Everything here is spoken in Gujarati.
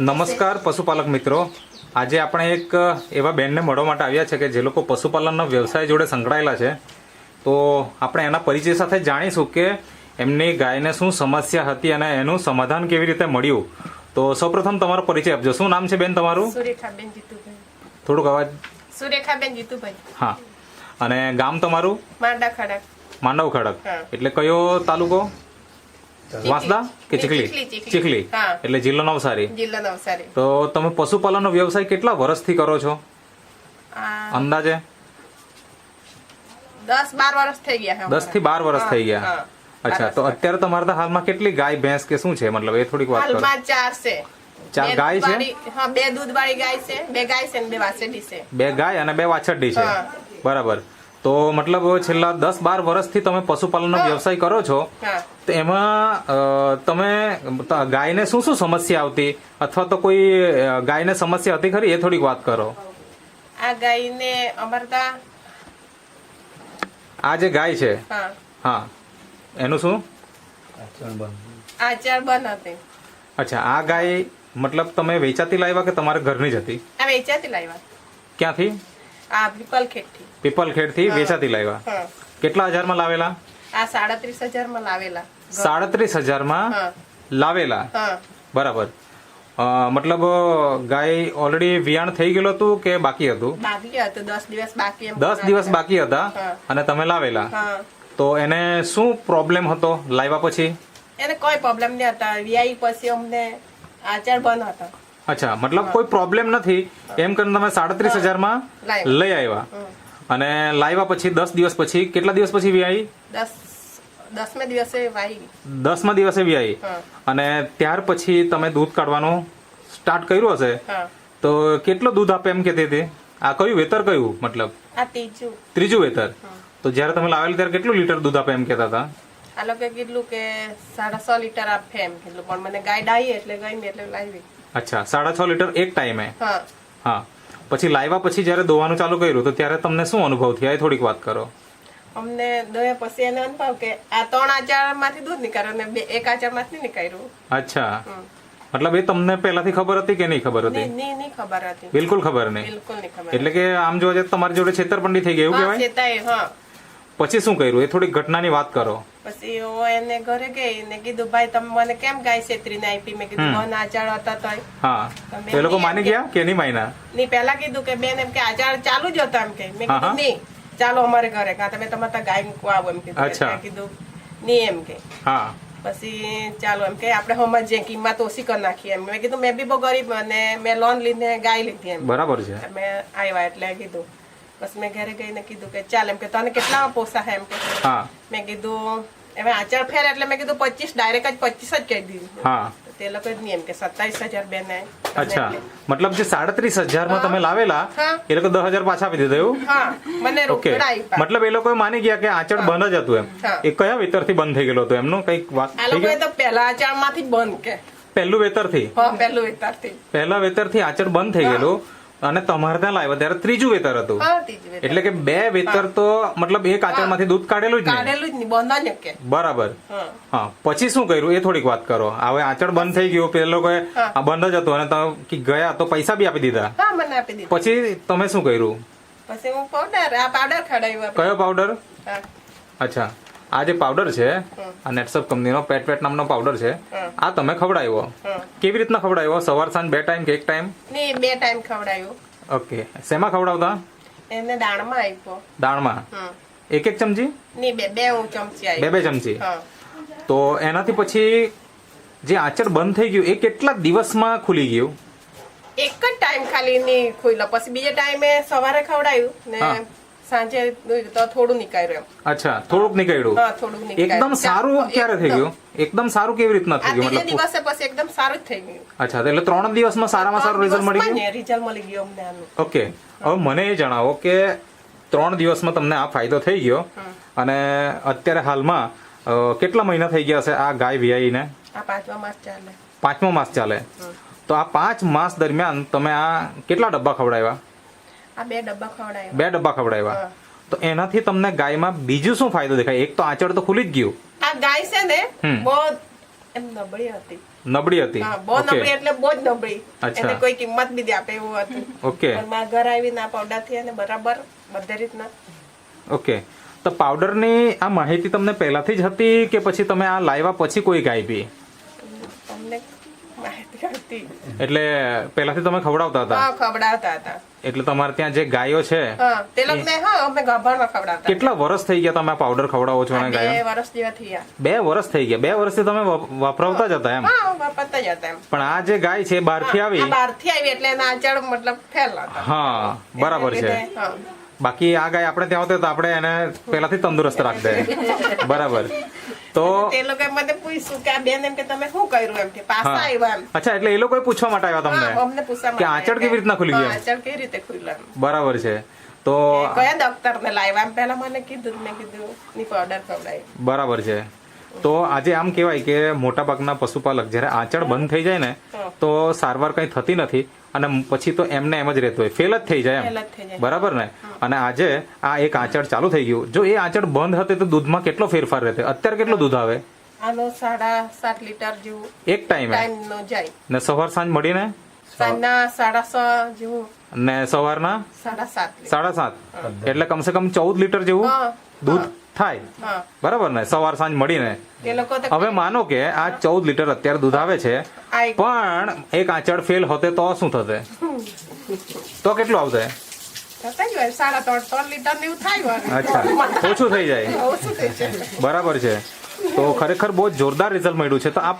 નમસ્કાર પશુપાલક મિત્રો. આજે આપણે એક એવા બેનને મળવા માટે આવ્યા છે કે જે લોકો પશુપાલનના વ્યવસાય જોડે સંકળાયેલા છે. તો આપણે એના પરિચય સાથે જાણીશું કે એમની ગાયને શું સમસ્યા હતી અને એનું સમાધાન કેવી રીતે મળ્યું. તો સૌપ્રથમ તમારો પરિચય આપજો. શું નામ છે બેન તમારું? સુરેખાબેન જીતુભાઈ. થોડુંક અવાજ. સુરેખાબેન જીતુભાઈ. હા. અને ગામ તમારું? માંડા ખડક માંડવ ખડક એટલે કયો તાલુકો? વાંસદા કે ચીખલી ચીખલી. એટલે જિલ્લો નવસારી. જિલ્લો નવસારી. તો તમે પશુપાલનનો વ્યવસાય કેટલા વર્ષથી કરો છો? અંદાજે? દસ બાર વર્ષ થઈ ગયા દસથી બાર વર્ષ થઈ ગયા. અચ્છા તો અત્યારે તમારા હાલમાં કેટલી ગાય ભેંસ કે શું છે? મતલબ એ થોડીક વાત કરો. ચાર છે. ચાર ગાય છે? હા બે દૂધ વાળી ગાય છે બે ગાય છે બે વાછરડી છે. બે ગાય અને બે વાછરડી છે? બરાબર. તો મતલબ છેલ્લા દસ બાર વર્ષથી તમે પશુપાલનનો વ્યવસાય કરો છો. તો એમાં તમે ગાયને શું શું સમસ્યા આવતી? અથવા તો કોઈ ગાયને સમસ્યા હતી ખરી? એ થોડીક વાત કરો. આ ગાયને અમારે આ જે ગાય છે? હા. હા. એનું શું? આચાર બંધ હતી. અચ્છા આ ગાય મતલબ તમે વેચાતી લાવ્યા કે તમારે ઘરની જ હતી? આ વેચાતી લાવ્યા. ક્યાંથી? આ પીપલ ખેતથી પીપલખેડથી હા. વેચાતી લાવ્યા. કેટલા હજારમાં લાવેલા? આ સાડત્રીસ હજારમાં લાવેલા. સાડત્રીસ હજારમાં લાવેલા? બરાબર. મતલબ ગાય ઓલરેડી વિયાણ થઈ ગયેલું હતું કે બાકી હતું? બાકી હતું. દસ દિવસ બાકી દસ દિવસ બાકી હતા અને તમે લાવેલા. તો એને શું પ્રોબ્લેમ હતો લાવ્યા પછી? એને કોઈ પ્રોબ્લેમ નહીં હતા વિયાઈ પછી અમને આચાર બંધ હતા. અચ્છા મતલબ કોઈ પ્રોબ્લેમ નથી. એમ કરીને તમે સાડત્રીસ હજારમાં. લઈ આવ્યા. અને લાવ્યા પછી દસ દિવસ પછી કેટલા દિવસ પછી દિવસે દસમા દિવસે વ્યાઈ અને ત્યાર પછી તમે દૂધ કાઢવાનું સ્ટાર્ટ કર્યું હશે? તો કેટલું દૂધ આપે એમ કહેતી હતી? આ કયું વેતર કયું મતલબ? આ ત્રીજું. ત્રીજું વેતર. તો જ્યારે તમે લાવેલ ત્યારે કેટલું લીટર દૂધ આપે એમ કહેતા હતા? આ લોકો કીધું કે સાડા સો લીટર આપે એમ કીધું. પણ મને ગાય ડાઈ એટલે ગઈ એટલે લાવી. અચ્છા સાડા છ લીટર એક ટાઈમે? હા. પછી લાવ્યા પછી જ્યારે દોવાનું ચાલુ કર્યું તો ત્યારે તમને શું અનુભવ થયા? એ થોડીક વાત કરો. અમને દોયા પછી એને અનુભવ કે આ ત્રણ આચારમાંથી દૂધ નીકળ્યું ને બે એક આચારમાંથી નીકળ્યું. અચ્છા. મતલબ એ તમને પહેલાથી ખબર હતી કે નહીં ખબર હતી? નહીં ખબર હતી. બિલકુલ ખબર નહીં. બિલકુલ નહીં ખબર એટલે કે આમ જોવા જાય તમારી જોડે છેતરપંડી થઈ ગઈ એવું કહેવાય? પછી શું કર્યું? એ થોડીક ઘટનાની વાત કરો. પછી હું એને ઘરે ગઈ ને કીધું ભાઈ તમે મને કેમ ગાય છેતરીને આપી? મેં કીધું મને આચાર હતા હા. તો એ લોકો માની ગયા કે નહીં માયના? ની પેલા કીધું કે બેન એમ કે આચાર ચાલુ જ હતો. એમ કે. મેં. કીધું નહીં ચાલો અમારે ઘરે. કાં તમે તમારે ગાય મૂકવા આવો. એમ કીધું. મેં કીધું નહીં એમ કે. હા. પછી ચાલો એમ કે આપણે સમજીએ કિંમત ઓછી કરી નાખીએ. એમ. મેં કીધું મેં બી બહુ ગરીબ અને મેં લોન લીધે ગાય લીધી. એમ. બરાબર છે. મેં આવ્યા એટલે કીધું પછી મેં ઘરે ગઈને કીધું કે ચાલ એમ કે તને કેટલામાં પોસાય એમ કે હા મેં કીધું હવે આચાર ફેર એટલે મેં કીધું પચીસ ડાયરેક્ટ જ પચીસ જ કહી દીધું હા તો તે લોકો જ નહીં એમ કે સત્તાવીસ હજાર બેન અચ્છા મતલબ જે સાડત્રીસ હજારમાં તમે લાવેલા હા. એ લોકો દસ હજાર પાછા આપી દીધા એવું હા મને ઓકે રોકડા આપ્યા મતલબ એ લોકો માની ગયા કે આંચળ બંધ જ હતું એમ। હા. એ કયા વેતરથી બંધ થઈ ગયેલો હતો? એમનું કંઈક વાત આ થઈ લોકોએ ગઈ? તો પહેલા આચારમાંથી જ બંધ કે. પહેલું વેતરથી? હા પહેલું વિસ્તારથી પહેલા વેતરથી આંચળ બંધ થઈ ગયેલું. અને તમારે ત્યાં લાવ્યા ત્યારે ત્રીજું વેતર હતું. એટલે કે બે વેતર તો મતલબ એક આંચળમાંથી દૂધ કાઢેલું જ નહીં. બરાબર. હા. પછી શું કર્યું? એ થોડીક વાત કરો. હવે આંચળ બંધ થઈ ગયું પેલો લોકોએ આ બંધ જ હતું અને તમે ગયા તો પૈસા બી આપી દીધું. પછી તમે શું કર્યું? પછી હું પાવડર આ પાવડર ખવડાવ્યું કયો પાવડર અચ્છા. આ જે પાવડર છે આ નેટસપ કંપનીનો પેટ પેટ નામનો પાવડર છે આ તમે ખવડાવ્યો? કેવી રીતના ખવડાવ્યો? સવાર સાંજ બે ટાઈમ કે એક ટાઈમ? બે ટાઈમ ખવડાવ્યો. ઓકે. શેમાં ખવડાવતા? એને દાણમાં આપ્યો. દાણમાં? એક એક ચમચી? બે બે ચમચી બે બે ચમચી? તો એનાથી પછી જે આચર બંધ થઈ ગયું એ કેટલા દિવસમાં ખુલી ગયું? એક જ ટાઈમ ખાલી નહીં ખુલ્યો. પછી બીજે ટાઈમે સવારે ખવડાયું ને. સાંજે તો થોડું નીકળ્યું અચ્છા થોડુંક નીકળ્યું? હા થોડુંક નીકળ્યું. એકદમ સારું. ક્યારે થઈ ગયું? એકદમ સારું કેવી રીતના થઈ ગયું? મતલબ દિવસે પછી એકદમ સારું જ થઈ ગયું. અચ્છા એટલે ત્રણ દિવસમાં સારામાં સારું રિઝલ્ટ મળી ગયું? રિઝલ્ટ મળી ગયું અમને ઓકે હવે મને એ જણાવો કે ત્રણ દિવસમાં તમને આ ફાયદો થઈ ગયો અને અત્યારે હાલમાં કેટલા મહિના થઈ ગયા હશે આ ગાય વિયાઈને? આ પાંચમા માસ ચાલે. પાંચમો માસ ચાલે. તો આ પાંચ માસ દરમિયાન તમે આ કેટલા ડબ્બા ખવડાવ્યા? આ બે ડબ્બા ખવડાવ્યા બે ડબ્બા ખવડાવ્યા. તો એનાથી તમને ગાયમાં બીજું શું ફાયદો દેખાય? એક તો આંચળ તો ખુલી જ ગયું. આ ગાય છે ને બહુ એમ નબળી હતી. નબળી હતી. બહુ નબળી એટલે બહુ જ નબળી. એને કોઈ કિંમત બી આપે એવું હતું. ઓકે. મારા ઘર આવીને આ પાવડરથી અને બરાબર બધે રીતના. ઓકે. તો પાવડરની આ માહિતી તમને પહેલાથી જ હતી કે પછી તમે આ લાવ્યા પછી કોઈ ગાય પી તમને માહિતી હતી. એટલે પહેલાથી તમે ખવડાવતા હતા? ખવડાવતા હતા. એટલે તમારે ત્યાં જે ગાયો છે હા તે લોકોને હા અમે ગાભામાં ખવડાવતા કેટલા વર્ષ થઈ ગયા તમે પાવડર ખવડાવો છો અને બે ગાયો? વર્ષ જેવા થયા. બે વર્ષ થઈ ગયા. બે વર્ષથી તમે વપ- જ હતા એમ? હા વાપરતા જ હતા એમ. પણ આ જે ગાય છે બહારથી આવી? બહારથી આવી એટલે એના આંચળ મતલબ હા બરાબર છે. બાકી આ ગાય આપણે ત્યાં હોતે તો આપણે એને પહેલાથી તંદુરસ્ત રાખી દે. બરાબર. તો તે લોકોએ મને પૂછ્યું કે આ બેન એમ કે તમે શું કર્યું એમ કે પાછા આવ્યા એમ. અચ્છા એટલે એ લોકોએ પૂછવા માટે આવ્યા તમને? અમને પૂછવા કે આંચળ કેવી રીતના ખુલી ગયું? આંચળ કેવી રીતે ખુલ્લા? બરાબર છે. તો કયા ડોક્ટર ને લાવ્યા એમ પેલા મને કીધું મેં કીધું ની પાવડર ખવડાવી. બરાબર છે. તો આજે આમ કહેવાય કે મોટા ભાગના પશુપાલક જ્યારે આંચળ બંધ થઈ જાય ને તો સારવાર કંઈ થતી નથી. અને પછી તો એમને એમ જ રહેતું હોય. ફેલ જ થઈ જાય એમ. બરાબર ને? અને આજે આ એક આંચળ ચાલુ થઈ ગયું. જો એ આંચળ બંધ હતી તો દૂધમાં કેટલો ફેરફાર રહેતો? અત્યારે કેટલું દૂધ આવે? આનો સાડા સાત લીટર જેવું એક ટાઈમે? ને સવાર સાંજ મળીને? સાંજના સાડા છ જેવું ને સવારના? સાડા સાત એટલે કમસે કમ ચૌદ લીટર જેવું દૂધ થાય. બરાબર ને? સવાર સાંજ મળીને. હવે માનો કે આ ચૌદ લીટર અત્યારે દૂધ આવે છે પણ એક આંચળ ફેલ હોતે તો શું થશે? તો કેટલું હોય. અચ્છા. ઓછું થઈ જાય. ઓછું થઈ જાય. બરાબર છે. તો ખરેખર બહુ જોરદાર રિઝલ્ટ મળ્યું છે. તો આપ